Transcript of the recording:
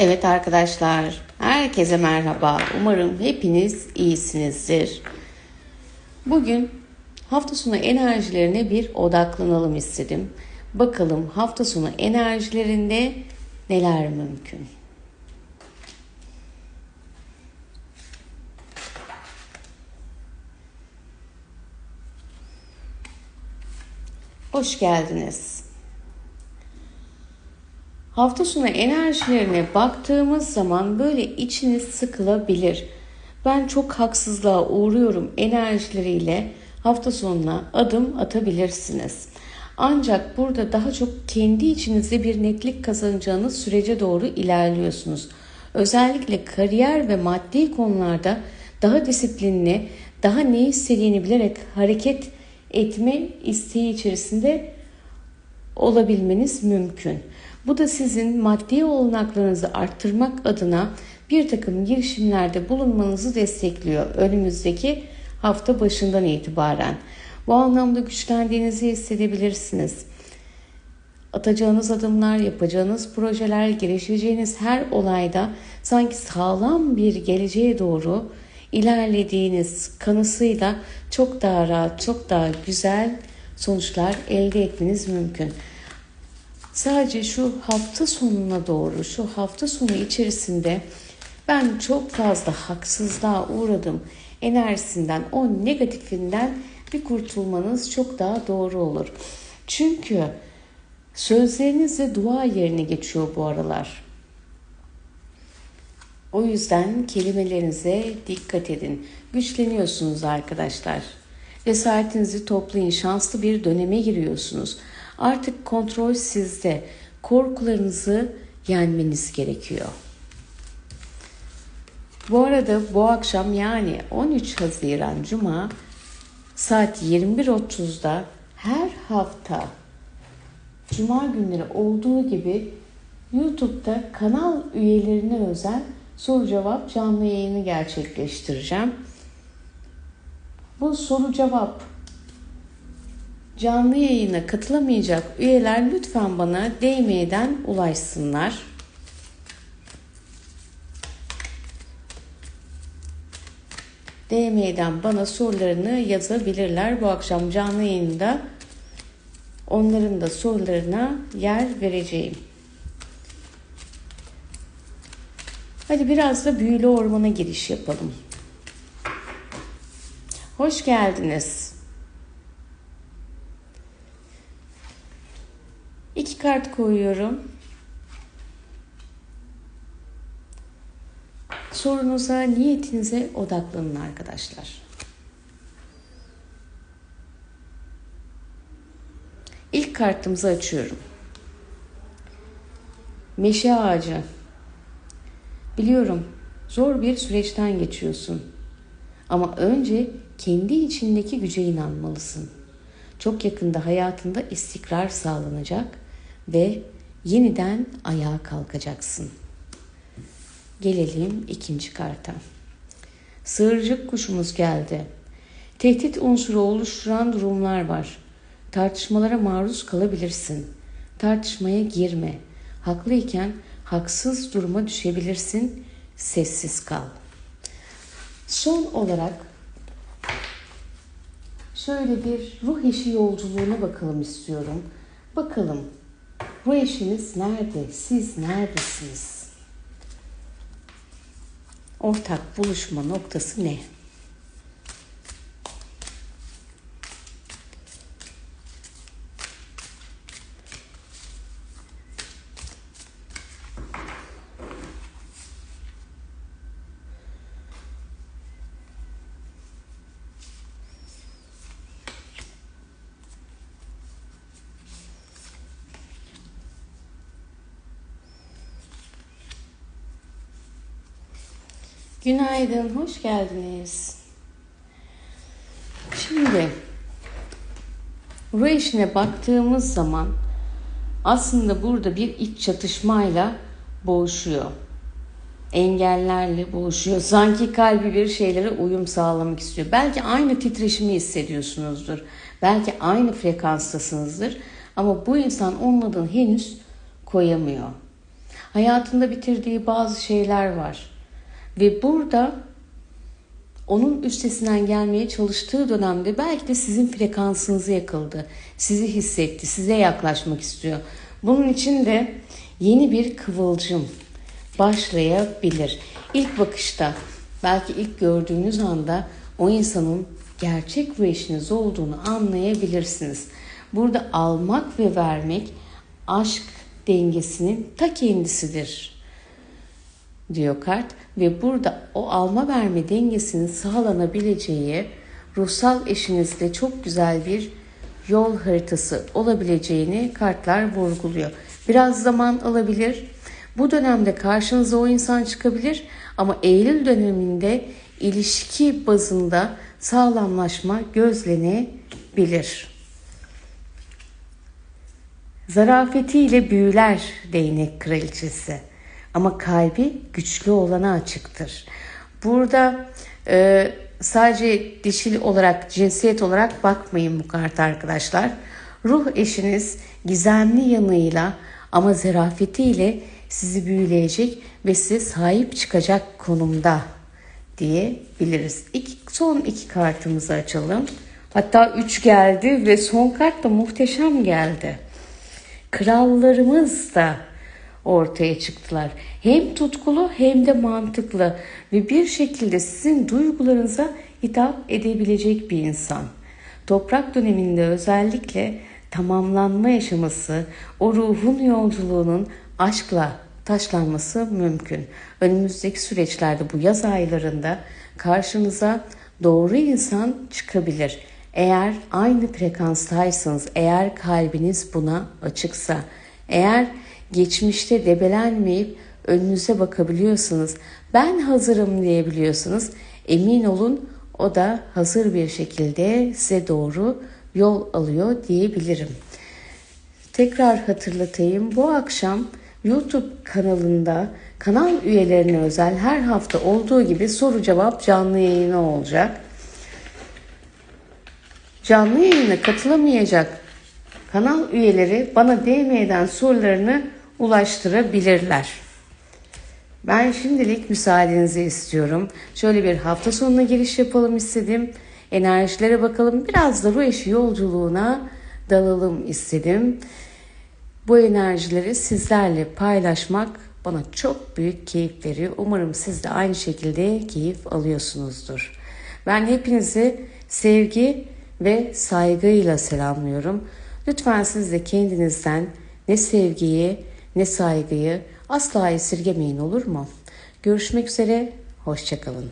Evet arkadaşlar, herkese merhaba. Umarım hepiniz iyisinizdir. Bugün hafta sonu enerjilerine bir odaklanalım istedim. Bakalım hafta sonu enerjilerinde neler mümkün. Hoş geldiniz. Hafta sonu enerjilerine baktığımız zaman böyle içiniz sıkılabilir. Ben çok haksızlığa uğruyorum enerjileriyle hafta sonuna adım atabilirsiniz. Ancak burada daha çok kendi içinizde bir netlik kazanacağınız sürece doğru ilerliyorsunuz. Özellikle kariyer ve maddi konularda daha disiplinli, daha ne istediğini bilerek hareket etme isteği içerisinde olabilmeniz mümkün. Bu da sizin maddi olanaklarınızı arttırmak adına bir takım girişimlerde bulunmanızı destekliyor önümüzdeki hafta başından itibaren. Bu anlamda güçlendiğinizi hissedebilirsiniz. Atacağınız adımlar, yapacağınız projeler, girişeceğiniz her olayda sanki sağlam bir geleceğe doğru ilerlediğiniz kanısıyla çok daha rahat, çok daha güzel sonuçlar elde etmeniz mümkün. Sadece şu hafta sonuna doğru, şu hafta sonu içerisinde ben çok fazla haksızlığa uğradım enerjisinden, o negatifinden bir kurtulmanız çok daha doğru olur. Çünkü sözlerinizle dua yerine geçiyor bu aralar. O yüzden kelimelerinize dikkat edin. Güçleniyorsunuz arkadaşlar. Cesaretinizi toplayın. Şanslı bir döneme giriyorsunuz. Artık kontrol sizde. Korkularınızı yenmeniz gerekiyor. Bu arada bu akşam yani 13 Haziran Cuma saat 21.30'da her hafta Cuma günleri olduğu gibi YouTube'da kanal üyelerine özel soru cevap canlı yayını gerçekleştireceğim. Bu soru cevap canlı yayına katılamayacak üyeler lütfen bana DM'den ulaşsınlar. DM'den bana sorularını yazabilirler. Bu akşam canlı yayında onların da sorularına yer vereceğim. Hadi biraz da büyülü ormana giriş yapalım. Hoş geldiniz. İki kart koyuyorum. Sorunuza, niyetinize odaklanın arkadaşlar. İlk kartımızı açıyorum. Meşe ağacı. Biliyorum zor bir süreçten geçiyorsun. Ama önce kendi içindeki güce inanmalısın. Çok yakında hayatında istikrar sağlanacak ve yeniden ayağa kalkacaksın. Gelelim ikinci karta. Sığırcık kuşumuz geldi. Tehdit unsuru oluşturan durumlar var. Tartışmalara maruz kalabilirsin. Tartışmaya girme. Haklıyken haksız duruma düşebilirsin. Sessiz kal. Son olarak şöyle bir ruh eşi yolculuğuna bakalım istiyorum. Bakalım ruh eşiniz nerede? Siz neredesiniz? Ortak buluşma noktası ne? Günaydın, hoş geldiniz. Şimdi ruh işine baktığımız zaman aslında burada bir iç çatışmayla boğuşuyor. Engellerle boğuşuyor. Sanki kalbi bir şeylere uyum sağlamak istiyor. Belki aynı titreşimi hissediyorsunuzdur. Belki aynı frekanstasınızdır. Ama bu insan onun henüz koyamıyor. Hayatında bitirdiği bazı şeyler var. Ve burada onun üstesinden gelmeye çalıştığı dönemde belki de sizin frekansınızı yakıldı. Sizi hissetti, size yaklaşmak istiyor. Bunun için de yeni bir kıvılcım başlayabilir. İlk bakışta belki ilk gördüğünüz anda o insanın gerçek eşiniz olduğunu anlayabilirsiniz. Burada almak ve vermek aşk dengesinin ta kendisidir diyor kart ve burada o alma verme dengesinin sağlanabileceği ruhsal eşinizle çok güzel bir yol haritası olabileceğini kartlar vurguluyor. Biraz zaman alabilir. Bu dönemde karşınıza o insan çıkabilir ama Eylül döneminde ilişki bazında sağlamlaşma gözlenebilir. Zarafetiyle büyüler değnek kraliçesi ama kalbi güçlü olana açıktır. Burada e, sadece dişil olarak, cinsiyet olarak bakmayın bu karta arkadaşlar. Ruh eşiniz gizemli yanıyla ama zarafetiyle sizi büyüleyecek ve size sahip çıkacak konumda diyebiliriz. İki, son iki kartımızı açalım. Hatta üç geldi ve son kart da muhteşem geldi. Krallarımız da ortaya çıktılar. Hem tutkulu hem de mantıklı ve bir şekilde sizin duygularınıza hitap edebilecek bir insan. Toprak döneminde özellikle tamamlanma yaşaması, o ruhun yolculuğunun aşkla taşlanması mümkün. Önümüzdeki süreçlerde bu yaz aylarında karşınıza doğru insan çıkabilir. Eğer aynı frekanstaysanız, eğer kalbiniz buna açıksa, eğer geçmişte debelenmeyip önünüze bakabiliyorsunuz, ben hazırım diyebiliyorsunuz, emin olun o da hazır bir şekilde size doğru yol alıyor diyebilirim. Tekrar hatırlatayım. Bu akşam YouTube kanalında kanal üyelerine özel her hafta olduğu gibi soru cevap canlı yayını olacak. Canlı yayına katılamayacak kanal üyeleri bana DM'den sorularını ulaştırabilirler. Ben şimdilik müsaadenizi istiyorum. Şöyle bir hafta sonuna giriş yapalım istedim. Enerjilere bakalım. Biraz da ruh eşi yolculuğuna dalalım istedim. Bu enerjileri sizlerle paylaşmak bana çok büyük keyif veriyor. Umarım siz de aynı şekilde keyif alıyorsunuzdur. Ben hepinizi sevgi ve saygıyla selamlıyorum. Lütfen siz de kendinizden ne sevgiyi ne saygıyı asla esirgemeyin olur mu? Görüşmek üzere, hoşçakalın.